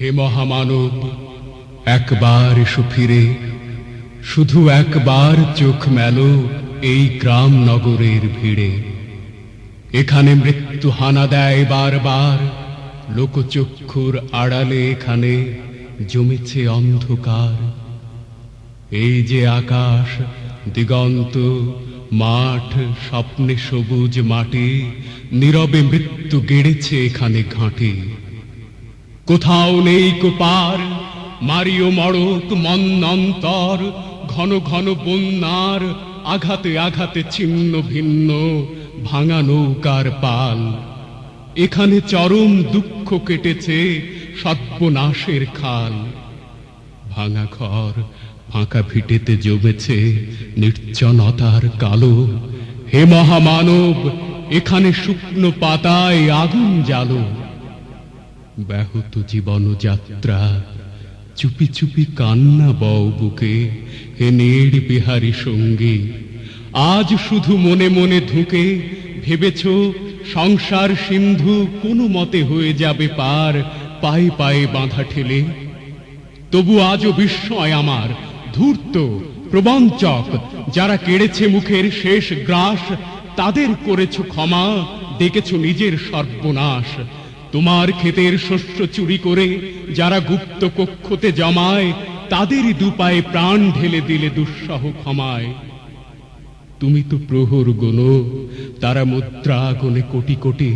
হে মহামানব, একবার এসো ফিরে। শুধু একবার চোখ মেলো এই গ্রাম নগরের ভিড়ে। এখানে মৃত্যু হানা দেয় বারবার, লোকচক্ষুর আড়ালে এখানে জমেছে অন্ধকার। এই যে আকাশ, দিগন্ত, মাঠ, স্বপ্নে সবুজ মাটি, নীরবে মৃত্যু গেড়েছে এখানে ঘাঁটি। কোথাও নেই কোপার, মারিও মড়ক মন্নন্তর ঘন ঘন বন্যার, আঘাতে আঘাতে ছিন্ন ভিন্ন, ভাঙা নৌকার পাল। এখানে চরম দুঃখ কেটেছে সর্বনাশের খাল। ভাঙা ঘর, ফাঁকা ভিটেতে জমেছে নির্জনতার কালো। হে মহামানব, এখানে শুকনো পাতায় আগুন জ্বালো। ব্যাহত জীবন যাত্রা চুপি চুপি কান্না বও বুকে, হে নীড় বিহারী সঙ্গী। আজ শুধু মনে মনে ধুকে ভেবেছ, সংসার সিন্ধু কোনো মতে হয়ে যাবে পার, পায়ে পায়ে বাঁধা ঠেলে। তবু আজও বিস্ময় আমার, ধূর্ত প্রবঞ্চক যারা কেড়েছে মুখের শেষ গ্রাস, তাদের করেছ ক্ষমা, ডেকেছ নিজের সর্বনাশ। তোমার ক্ষেতের শস্য চুরি করে যারা গুপ্ত কক্ষতে জমায় তাদেরই দুপায়ে প্রাণ ঢেলে দিলে দুঃসাহ ক্ষমায়। তুমি তো প্রহর গোন তারা মুদ্রা গনে কোটি কোটি,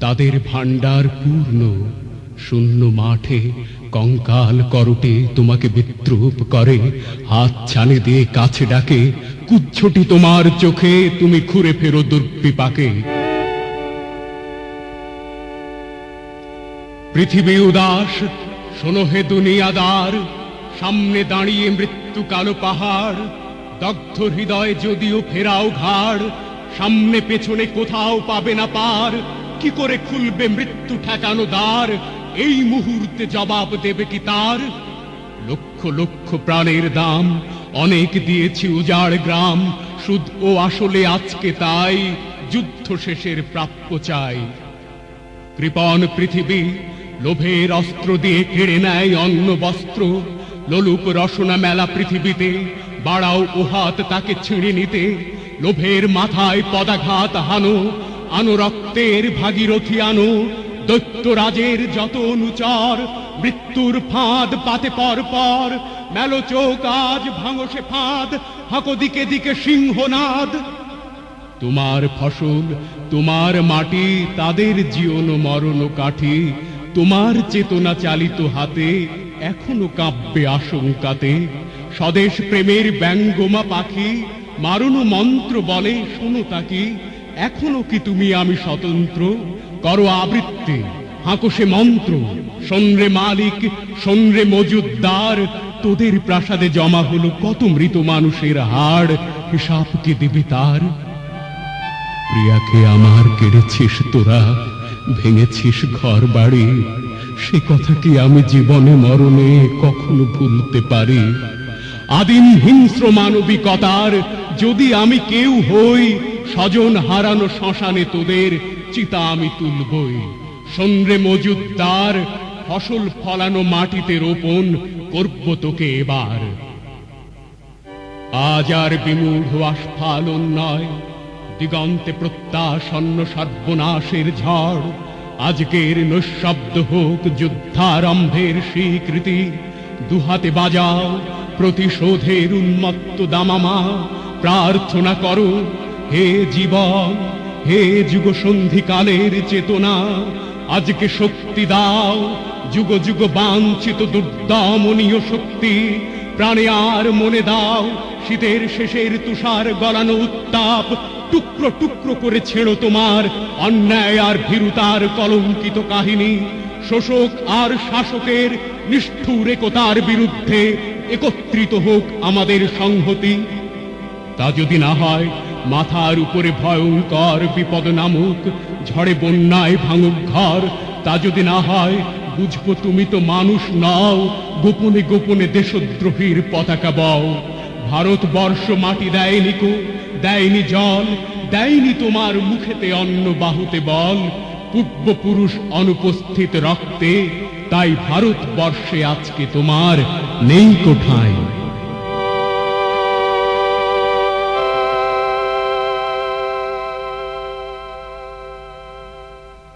তাদের ভাণ্ডার পূর্ণ। শূন্য মাঠে কঙ্কাল করটে তোমাকে বিদ্রুপ করে, হাত ছানে দিয়ে কাছে ডাকে, কুচ্ছটি তোমার চোখে, তুমি ঘুরে ফেরো দুর্বিপাকে। পৃথিবী উদাস, শোনো হে দুনিয়াদার, সামনে দাঁড়িয়ে মৃত্যু কালো পাহাড়, দগ্ধ হৃদয় যদিও ফেরাও ঘাড়, সামনে পেছনে কোথাও পাবে না পার, কি করে খুলবে মৃত্যু ঠেকানো দ্বার, এই মুহূর্তে জবাব দেবে কি তার? লক্ষ লক্ষ প্রাণের দাম, অনেক দিয়েছি উজাড় গ্রাম, সুদ ও আসলে আজকে তাই, যুদ্ধ শেষের প্রাপ্য চাই। কৃপণ পৃথিবী লোভের অস্ত্র দিয়ে কেড়ে নেয় অন্ন বস্ত্র। লোলুপ রসনা মেলা পৃথিবীতে, বাড়াও ওহাত তাকে ছিঁড়ে নিতে। লোভের মাথায় পদাঘাত হানো, আনো রক্তের ভাগীরথী আনো। দৈত্যরাজের যত অনুচর, মৃত্যুর ফাঁদ পাতে পর পর। মেলো চোখ আজ ভাঙসে ফাঁদ, হাঁকো দিকে দিকে সিংহনাদ তোমার ফসল, তোমার মাটি, তাদের জীবন মরণ কাঠি। তোমার চেতনা চালিত হাতে এখনও কাব্যে আশঙ্কাতে। স্বদেশ প্রেমের ব্যঙ্গমা পাখি মারণ মন্ত্র বলে, শোনো তাকি, এখনও কি তুমি আমি স্বতন্ত্র? করো আবৃত্তি, হাঁকো সে মন্ত্র সন্রে মালিক সন্রে মজুদ্দার, তোদের প্রাসাদে জমা হলো কত মৃত মানুষের হাড়, হিসাব কি দিবি তার? প্রিয়াকে আমার কেড়েছিস তোরা? ভেঙেছিস ঘর বাড়ি? সে কথা কি আমি জীবনে মরণে কখনো ভুলতে পারি? আদিম হিংস্র মানবিকতার যদি আমি কেউ হই, স্বজন হারানো শ্মশানে তোদের চিতা আমি তুলবই। সন্দ্রে মজুদ্দার, ফসল ফলানো মাটিতে রোপণ করব তোকে এবার। আজ আর বিমূঢ় আস্ফালন নয় দিগন্তে প্রত্যাসন্ন সর্বনাশের ঝড়। আজকের নৈশব্দ হোক যুদ্ধারম্ভের স্বীকৃতি। দুহাতে বাজাও, প্রতিশোধের উন্মত্ত দামামা। প্রার্থনা করো, হে জীবন, হে যুগ সন্ধিকালের চেতনা। আজকে শক্তি দাও, যুগ যুগ বাঞ্ছিত দুর্দমনীয় শক্তি। প্রাণে আর মনে দাও শীতের শেষের তুষার গলানো উত্তাপ, টুকরো টুকরো করে ছেড়ো তোমার অন্যায় আর ভীরুতার কলঙ্কিত কাহিনী। শোষক আর শাসকের নিষ্ঠুর একতার বিরুদ্ধে একত্রিত হোক আমাদের সংহতি। তা যদি না হয়, মাথার উপরে ভয়ঙ্কর বিপদ নামুক, ঝড়ে বন্যায় ভাঙুক ঘর। তা যদি না হয়, বুঝব তুমি তো মানুষ নাও, গোপনে গোপনে দেশদ্রোহীর পতাকা বও। ভারতবর্ষ মাটি দেয়নি কো, দেয়নি জল, দেয়নি তোমার মুখেতে অন্য বাহুতে বল। পূর্বপুরুষ অনুপস্থিত রক্তে, তাই ভারতবর্ষে আজকে তোমার নেই কোঠায়।